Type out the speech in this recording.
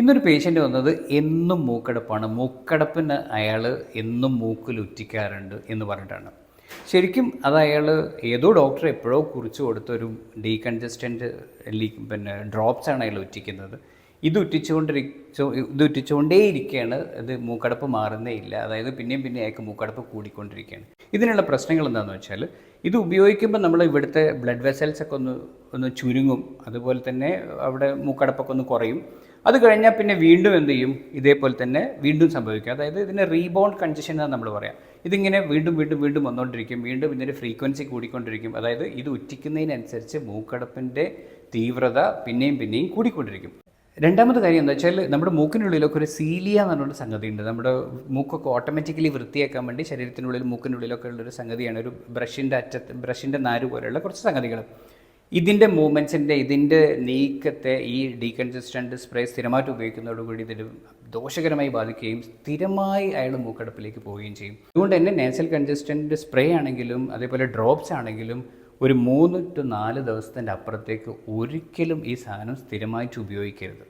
ഇന്നൊരു പേഷ്യന്റ് വന്നത് എന്നും മൂക്കടപ്പാണ്. മൂക്കടപ്പിന് അയാൾ എന്നും മൂക്കിൽ ഉറ്റിക്കാറുണ്ട് എന്ന് പറഞ്ഞിട്ടാണ്. ശരിക്കും അത് അയാൾ ഏതോ ഡോക്ടർ എപ്പോഴോ കുറിച്ച് കൊടുത്തൊരു ലീക്ക് പിന്നെ ഡ്രോപ്സ് ആണ് അയാൾ ഉറ്റിക്കുന്നത്. ഇത് ഉറ്റിച്ചുകൊണ്ടിരിച്ചോ ഇത് ഉറ്റിച്ചുകൊണ്ടേയിരിക്കുകയാണ്. ഇത് മൂക്കടപ്പ് മാറുന്നേ ഇല്ല അതായത് പിന്നെയും പിന്നെ അയാൾക്ക് മൂക്കടപ്പ് കൂടിക്കൊണ്ടിരിക്കുകയാണ്. ഇതിനുള്ള പ്രശ്നങ്ങൾ എന്താണെന്ന് വെച്ചാൽ ഇത് ഉപയോഗിക്കുമ്പോൾ നമ്മൾ ഇവിടുത്തെ ബ്ലഡ് വെസൽസൊക്കെ ഒന്ന് ഒന്ന് ചുരുങ്ങും. അതുപോലെ തന്നെ അവിടെ മൂക്കടപ്പൊക്കെ ഒന്ന് കുറയും. അത് കഴിഞ്ഞാൽ പിന്നെ വീണ്ടും എന്ത് ചെയ്യും? ഇതേപോലെ തന്നെ വീണ്ടും സംഭവിക്കും. അതായത് ഇതിന് റീബൗണ്ട് കൺജഷൻ എന്ന് നമ്മൾ പറയാം. ഇതിങ്ങനെ വീണ്ടും വീണ്ടും വീണ്ടും വന്നുകൊണ്ടിരിക്കും വീണ്ടും ഇതിന്റെ ഫ്രീക്വൻസി കൂടിക്കൊണ്ടിരിക്കും. അതായത് ഇത് ഉറ്റിക്കുന്നതിനനുസരിച്ച് മൂക്കടപ്പിന്റെ തീവ്രത പിന്നെയും പിന്നെയും കൂടിക്കൊണ്ടിരിക്കും. രണ്ടാമത്തെ കാര്യം എന്താ വെച്ചാൽ നമ്മുടെ മൂക്കിനുള്ളിലൊക്കെ ഒരു സീലിയ എന്ന് പറഞ്ഞൊരു സംഗതി ഉണ്ട് നമ്മുടെ മൂക്കൊക്കെ ഓട്ടോമാറ്റിക്കലി വൃത്തിയാക്കാൻ വേണ്ടി ശരീരത്തിനുള്ളിൽ മൂക്കിനുള്ളിലൊക്കെ ഉള്ളൊരു സംഗതിയാണ് ഒരു ബ്രഷിന്റെ അറ്റത്ത് ബ്രഷിന്റെ നാര് പോലെയുള്ള കുറച്ച് സംഗതികൾ ഇതിന്റെ മൂവ്മെന്റ്സിന്റെ ഇതിന്റെ നീക്കത്തെ ഈ ഡീകൺസിസ്റ്റന്റ് സ്പ്രേ സ്ഥിരമായിട്ട് ഉപയോഗിക്കുന്നതോടുകൂടി ഇതിന് ദോഷകരമായി ബാധിക്കുകയും സ്ഥിരമായി അയാൾ മൂക്കടപ്പിലേക്ക് പോവുകയും ചെയ്യും. അതുകൊണ്ട് തന്നെ നേസൽ കൺജസ്റ്റന്റ് സ്പ്രേ ആണെങ്കിലും അതേപോലെ ഡ്രോപ്സ് ആണെങ്കിലും ഒരു മൂന്ന് ടു നാല് ദിവസത്തിന്റെ അപ്പുറത്തേക്ക് ഒരിക്കലും ഈ സാധനം സ്ഥിരമായിട്ട് ഉപയോഗിക്കരുത്.